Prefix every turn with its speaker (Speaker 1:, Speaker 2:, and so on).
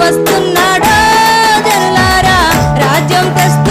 Speaker 1: వస్తున్నాడో జల్లారా? రాజ్యం తెస్తు